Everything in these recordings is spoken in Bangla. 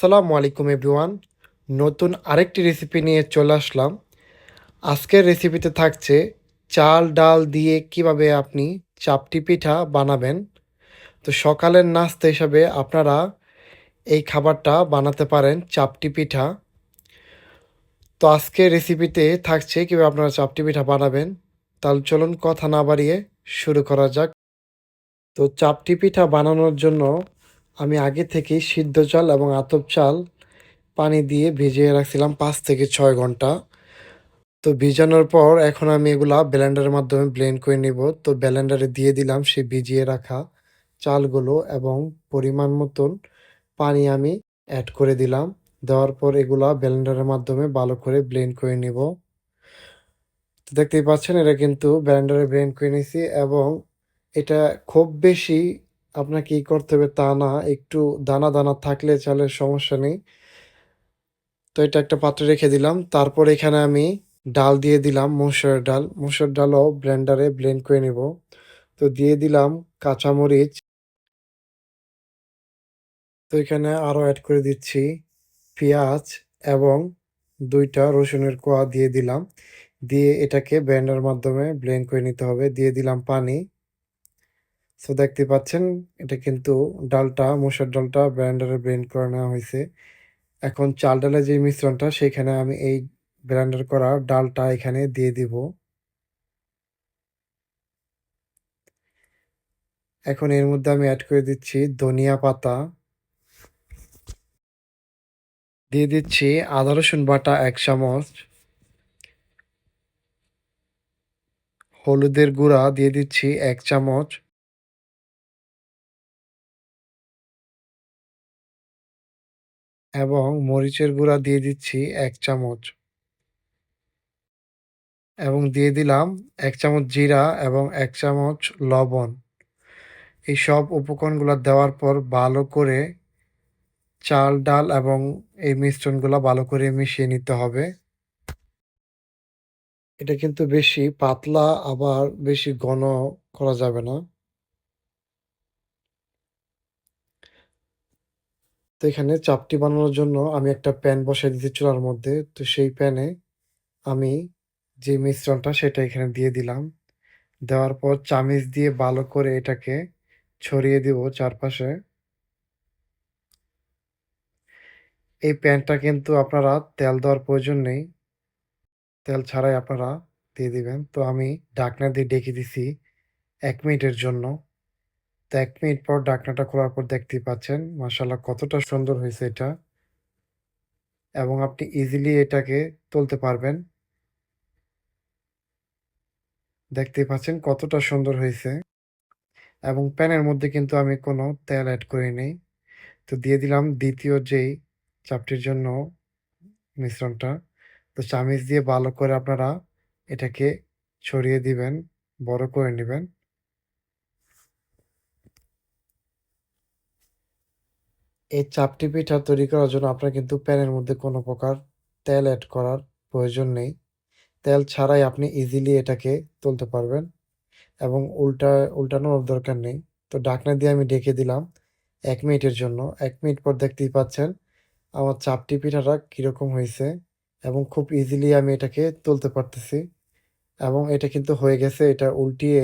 আসসালামু আলাইকুম এভরিওয়ান। নতুন আরেকটি রেসিপি নিয়ে চলে আসলাম। আজকের রেসিপিতে থাকছে চাল, ডাল দিয়ে কীভাবে আপনি চাপটি পিঠা বানাবেন। তো সকালের নাস্তা হিসাবে আপনারা এই খাবারটা বানাতে পারেন চাপটি পিঠা। তো আজকের রেসিপিতে থাকছে কীভাবে আপনারা চাপটি পিঠা বানাবেন। তাহলে চলুন কথা না বাড়িয়ে শুরু করা যাক। তো চাপটি পিঠা বানানোর জন্য আমি আগে থেকেই সিদ্ধ চাল এবং আতপ চাল পানি দিয়ে ভিজিয়ে রাখছিলাম পাঁচ থেকে ছয় ঘণ্টা। তো ভিজানোর পর এখন আমি এগুলা ব্লেন্ডারের মাধ্যমে ব্লেন্ড করে নিব। তো ব্লেন্ডারে দিয়ে দিলাম সে ভিজিয়ে রাখা চালগুলো এবং পরিমাণ মতন পানি আমি অ্যাড করে দিলাম। দেওয়ার পর এগুলা ব্লেন্ডারের মাধ্যমে ভালো করে ব্লেন্ড করে নিব। তো দেখতেই পাচ্ছেন, এটা কিন্তু ব্লেন্ডারে ব্লেন্ড করে নিয়েছি এবং এটা খুব বেশি আপনাকে ই করতে হবে তা না, একটু দানা দানা থাকলে চালের সমস্যা নেই। তো এটা একটা পাত্রে রেখে দিলাম। তারপর এখানে আমি ডাল দিয়ে দিলাম, মসুরের ডাল। মসুর ডালও ব্লেন্ডারে ব্লেন্ড করে নিব। তো দিয়ে দিলাম কাঁচামরিচ। তো এখানে আরও অ্যাড করে দিচ্ছি পেঁয়াজ এবং দুইটা রসুনের কোয়া দিয়ে দিলাম। দিয়ে এটাকে ব্লেন্ডার মাধ্যমে ব্লেন্ড করে নিতে হবে। দিয়ে দিলাম পানি। সো দেখতে পাচ্ছেন, এটা কিন্তু ডালটা মসুর ডালটা ব্লেন্ডারে ব্লেন্ড করে নেওয়া হয়েছে। এখন চাল ডালের যে মিশ্রণটা, সেখানে আমি এই ব্লেন্ডার করা ডালটা এখানে দিয়ে দিব। এখন এর মধ্যে আমি অ্যাড করে দিচ্ছি ধনিয়া পাতা। দিয়ে দিচ্ছি আদা, রসুন বাটা এক চামচ। হলুদের গুঁড়া দিয়ে দিচ্ছি এক চামচ। এবং মরিচের গুঁড়া দিয়ে দিচ্ছি এক চামচ। এবং দিয়ে দিলাম এক চামচ জিরা এবং এক চামচ লবণ। এই সব উপকরণগুলো দেওয়ার পর ভালো করে চাল, ডাল এবং এই মিশ্রণগুলো ভালো করে মিশিয়ে নিতে হবে। এটা কিন্তু বেশি পাতলা আবার বেশি ঘন করা যাবে না। তো এখানে চাপটি বানানোর জন্য আমি একটা প্যান বসাই দিচ্ছি চুলার মধ্যে। তো সেই প্যানে আমি যে মিশ্রণটা সেটা এখানে দিয়ে দিলাম। দেওয়ার পর চামিচ দিয়ে ভালো করে এটাকে ছড়িয়ে দিব চারপাশে। এই প্যানটা কিন্তু আপনারা তেল দেওয়ার প্রয়োজন নেই। তেল ছাড়াই আপনারা দিয়ে দিবেন। তো আমি ঢাকনা দিয়ে ডেকে দিছি এক মিনিটের জন্য। তো এক মিনিট পর ঢাকনাটা খোলার পর দেখতেই পাচ্ছেন মাসাল্লাহ কতটা সুন্দর হয়েছে এটা। এবং আপনি ইজিলি এটাকে তুলতে পারবেন। দেখতেই পাচ্ছেন কতটা সুন্দর হয়েছে। এবং প্যানের মধ্যে কিন্তু আমি কোনো তেল অ্যাড করি নেই। তো দিয়ে দিলাম দ্বিতীয় যেই চাপটির জন্য মিশ্রণটা। তো চামিচ দিয়ে ভালো করে আপনারা এটাকে ছড়িয়ে দিবেন, বড় করে নেবেন। এই চাপটি পিঠা তৈরি করার জন্য আপনার কিন্তু প্যানের মধ্যে কোনো প্রকার তেল অ্যাড করার প্রয়োজন নেই। তেল ছাড়াই আপনি ইজিলি এটাকে তুলতে পারবেন এবং উল্টা, উল্টানোর দরকার নেই। তো ডাকনা দিয়ে আমি ডেকে দিলাম এক মিনিটের জন্য। এক মিনিট পর দেখতেই পাচ্ছেন আমার চাপটি পিঠাটা কীরকম হয়েছে এবং খুব ইজিলি আমি এটাকে তুলতে পারতেছি এবং এটা কিন্তু হয়ে গেছে, এটা উল্টিয়ে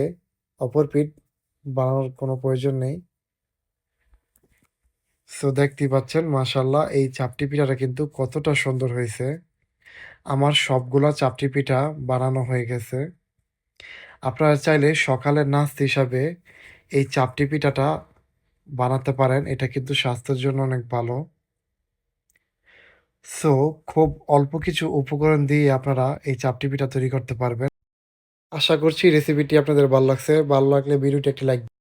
অপর পিঠ বানানোর কোনো প্রয়োজন নেই। সো দেখতে পাচ্ছেন মাশাল্লাহ এই চাপটি পিঠাটা কিন্তু কতটা সুন্দর হয়েছে। আমার সবগুলা চাপটি পিঠা বানানো হয়ে গেছে। আপনারা চাইলে সকালের নাস্তা হিসাবে এই চাপটি পিঠাটা বানাতে পারেন, এটা কিন্তু স্বাস্থ্যের জন্য অনেক ভালো। সো খুব অল্প কিছু উপকরণ দিয়ে আপনারা এই চাপটি পিঠা তৈরি করতে পারবেন। আশা করছি রেসিপিটি আপনাদের ভালো লাগছে। ভালো লাগলে ভিডিওটি একটি লাইক